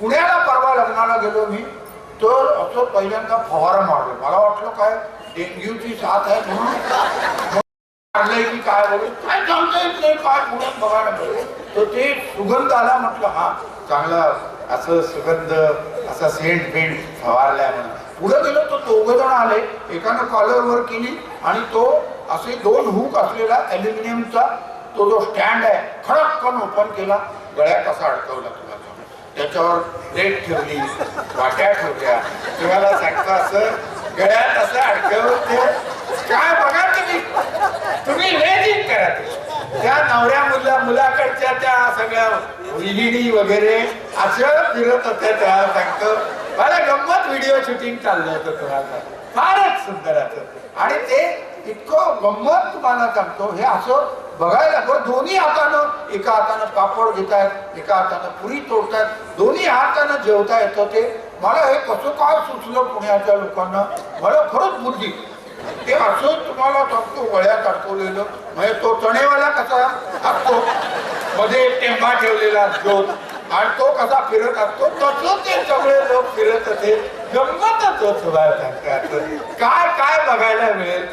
पुण्याला परवा लग्नाला गेलो मी तर असं पहिल्यांदा फवारा मारलो. मला वाटलं काय डेंग्यूची साथ आहे म्हणून. मारलंय की काय बोलू काय सांगता येत नाही काय पुण्यात बघायला मिळेल तर ते सुगंध आला म्हटलं हा चांगला असं सुगंध असा सेंट पेंट फवारलाय म्हणून. पुढे गेलो तर दोघ जण आले. एकानं कॉलरवर केली आणि तो असे दोन हुक असलेला अल्युमिनियमचा तो जो स्टँड आहे खडक्कन ओपन केला. गळ्यात असा अडकवला. तो. त्याच्यावर प्लेट ठेवली. वाट्या ठेवल्या. तुम्हाला सांगतो असं गळ्यात असं अडकवत काय बघा तुम्ही? तुम्ही लेजिंग करा त्या नवऱ्या मुला मुलाकडच्या त्या सगळ्या विहिणी वगैरे असं फिरत होत्या त्या सांगतो मला गंमत व्हिडिओ शूटिंग चाललं होतं तुम्हाला. फारच सुंदर असं. आणि ते इतकं गंमत तुम्हाला सांगतो हे असं बघायला बरं दोन्ही हातानं एका हातानं पापड घेतायत एका हातानं पुरी तोडतायत दोन्ही हातानं जेवता येतं ते मला हे कसं काय सुचलं पुण्याच्या लोकांना? मला खरंच बुद्धी. ते असं तुम्हाला सांगतो वळ्यात अडकवलेलं म्हणजे तो चणेवाला कसा असतो मध्ये टेंबा ठेवलेला असतो आणि तो कसा फिरत असतो तसं ते सगळे लोक फिरत होते. गंमतच काय काय बघायला मिळेल